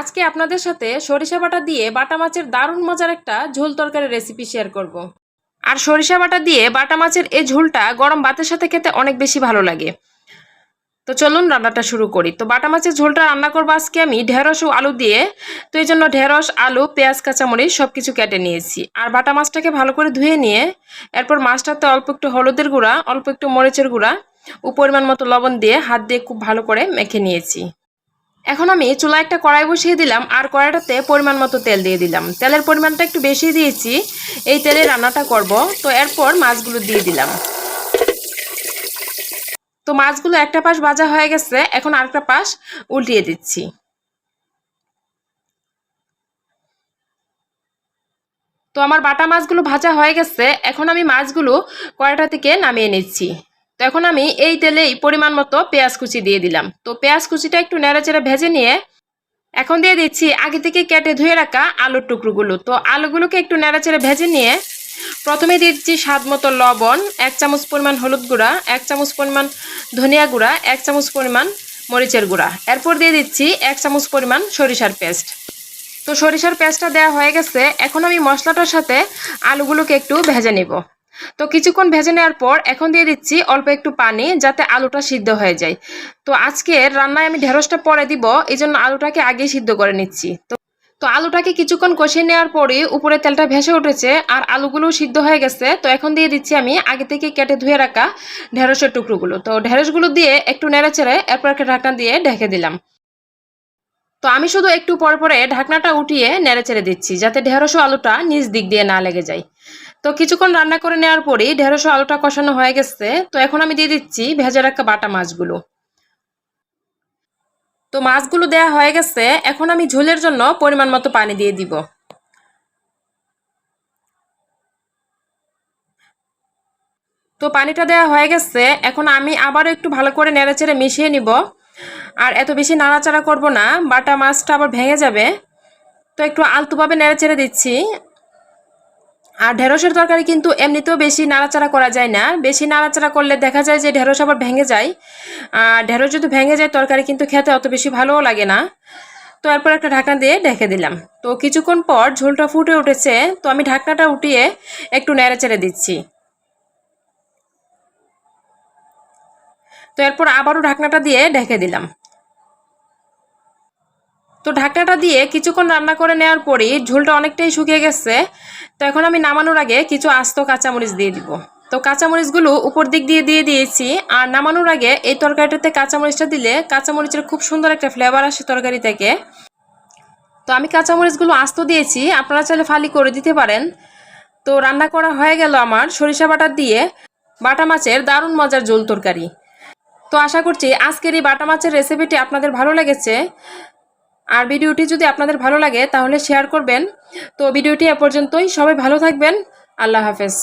আজকে আপনাদের সাথে সরিষা বাটা দিয়ে বাটা মাছের দারুণ মজার একটা ঝোল তরকারি রেসিপি শেয়ার করব। আর সরিষা বাটা দিয়ে বাটা মাছের এই ঝোলটা গরম ভাতের সাথে খেতে অনেক বেশি ভালো লাগে। তো চলুন রান্নাটা শুরু করি। তো বাটা মাছের ঝোলটা রান্না করব আজকে আমি ঢেঁড়স ও আলু দিয়ে। তো এই জন্য ঢেঁড়স, আলু, পেঁয়াজ, কাঁচামরিচ সব কিছু কেটে নিয়েছি। আর বাটা মাছটাকে ভালো করে ধুয়ে নিয়ে এরপর মাছটাতে অল্প একটু হলুদের গুঁড়া, অল্প একটু মরিচের গুঁড়া ও পরিমাণ মতো লবণ দিয়ে হাত দিয়ে খুব ভালো করে মেখে নিয়েছি। এখন আমি চুলা একটা কড়াই বসিয়ে দিলাম, আর কড়াইটাতে পরিমাণ মতো তেল দিয়ে দিলাম। তেলের পরিমাণটা একটু বেশি দিয়েছি, এই তেলে রান্নাটা করব। তো এরপর মাছগুলো দিয়ে দিলাম। তো মাছগুলো একটা পাশ ভাজা হয়ে গেছে, এখন আরেকটা পাশ উল্টিয়ে দিচ্ছি। তো আমার বাটা মাছগুলো ভাজা হয়ে গেছে, এখন আমি মাছগুলো কড়াইটা থেকে নামিয়ে নিচ্ছি। তো এখন আমি এই তেলেই পরিমাণ মতো পেঁয়াজ কুচি দিয়ে দিলাম। তো পেঁয়াজ কুচিটা একটু নেড়েচেড়ে ভেজে নিয়ে এখন দিয়ে দিচ্ছি আগে থেকে কেটে ধুয়ে রাখা আলুর টুকরোগুলো। তো আলুগুলোকে একটু নেড়েচেড়ে ভেজে নিয়ে প্রথমে দিচ্ছি স্বাদ মতো লবণ, এক চামচ পরিমাণ হলুদ গুঁড়া, এক চামচ পরিমাণ ধনিয়া গুঁড়া, এক চামচ পরিমাণ মরিচের গুঁড়া। এরপর দিয়ে দিচ্ছি এক চামচ পরিমাণ সরিষার পেস্ট। তো সরিষার পেস্টটা দেওয়া হয়ে গেছে, এখন আমি মশলাটার সাথে আলুগুলোকে একটু ভেজে নিব। তো কিছুক্ষণ ভেজে নেওয়ার পর এখন দিয়ে দিচ্ছি অল্প একটু পানি যাতে আলুটা সিদ্ধ হয়ে যায়। তো আজকে রান্নায় আমি ঢেঁড়সটা পরে দিব এই জন্য আলুটাকে আগে সিদ্ধ করে নিচ্ছি। তো তো আলুটাকে কিছুক্ষণ কষিয়ে নেওয়ার পরে উপরে তেলটা ভেসে উঠেছে আর আলুগুলো সিদ্ধ হয়ে গেছে। তো এখন দিয়ে দিচ্ছি আমি আগে থেকে কেটে ধুয়ে রাখা ঢেঁড়সের টুকরোগুলো। তো ঢেঁড়সগুলো দিয়ে একটু নেড়ে চেড়ে এরপর একটা ঢাকনা দিয়ে ঢেকে দিলাম। তো আমি শুধু একটু পর পরে ঢাকনাটা উঠিয়ে নেড়ে চেড়ে দিচ্ছি যাতে ঢেঁড়স আলুটা নিচ দিক দিয়ে না লেগে যায়। তো কিছুক্ষণ রান্না করে নেওয়ার পরেই ঢেঁড়স আলুটা কষানো হয়ে গেছে। তো এখন আমি দিয়ে দিচ্ছি ভেজে রাখা বাটা মাছগুলো। তো মাছগুলো দেয়া হয়ে গেছে। এখন আমি ঝোলের জন্য পরিমাণ মতো পানি দিয়ে দিব। তো পানিটা দেওয়া হয়ে গেছে। এখন আমি আবারও একটু ভালো করে নেড়েচেড়ে মিশিয়ে নিব। আর এত বেশি নাড়াচাড়া করব না। বাটা মাছটা আবার ভেঙে যাবে। তো একটু আলতুভাবে নেড়েচেড়ে দিচ্ছি। আর ঢেঁড়সের তরকারি কিন্তু এমনিতেও বেশি নাড়াচাড়া করা যায় না। বেশি নাড়াচাড়া করলে দেখা যায় যে ঢেঁড়স আবার ভেঙে যায়। আর ঢেঁড়স যদি ভেঙে যায়, তরকারি কিন্তু খেতে অত বেশি ভালোও লাগে না। তো এরপর একটা ঢাকনা দিয়ে ঢেকে দিলাম। তো কিছুক্ষণ পর ঝোলটা ফুটে উঠেছে। তো আমি ঢাকনাটা উঠিয়ে একটু নেড়ে চেড়ে দিচ্ছি। তো এরপর আবারও ঢাকনাটা দিয়ে ঢেকে দিলাম। তো ঢাকনাটা দিয়ে কিছুক্ষণ রান্না করে নেওয়ার পরই ঝোলটা অনেকটাই শুকিয়ে গেছে। তো এখন আমি নামানোর আগে কিছু আস্ত কাঁচামরিচ দিয়ে দিব। তো কাঁচামরিচগুলো উপর দিক দিয়ে দিয়ে দিয়েছি, আর নামানোর আগে এই তরকারিটাতে কাঁচামরিচটা দিলে কাঁচামরিচের খুব সুন্দর একটা ফ্লেভার আসে তরকারি থেকে। তো আমি কাঁচামরিচগুলো আস্ত দিয়েছি, আপনারা চাইলে ফালি করে দিতে পারেন। তো রান্না করা হয়ে গেল আমার সরিষা বাটা দিয়ে বাটা মাছের দারুণ মজার জোল তরকারি। তো আশা করছি আজকের এই বাটা মাছের রেসিপিটি আপনাদের ভালো লেগেছে। আর ভিডিওটি যদি আপনাদের ভালো লাগে তাহলে শেয়ার করবেন। তো ভিডিওটি এ পর্যন্তই। সবাই ভালো থাকবেন। আল্লাহ হাফেজ।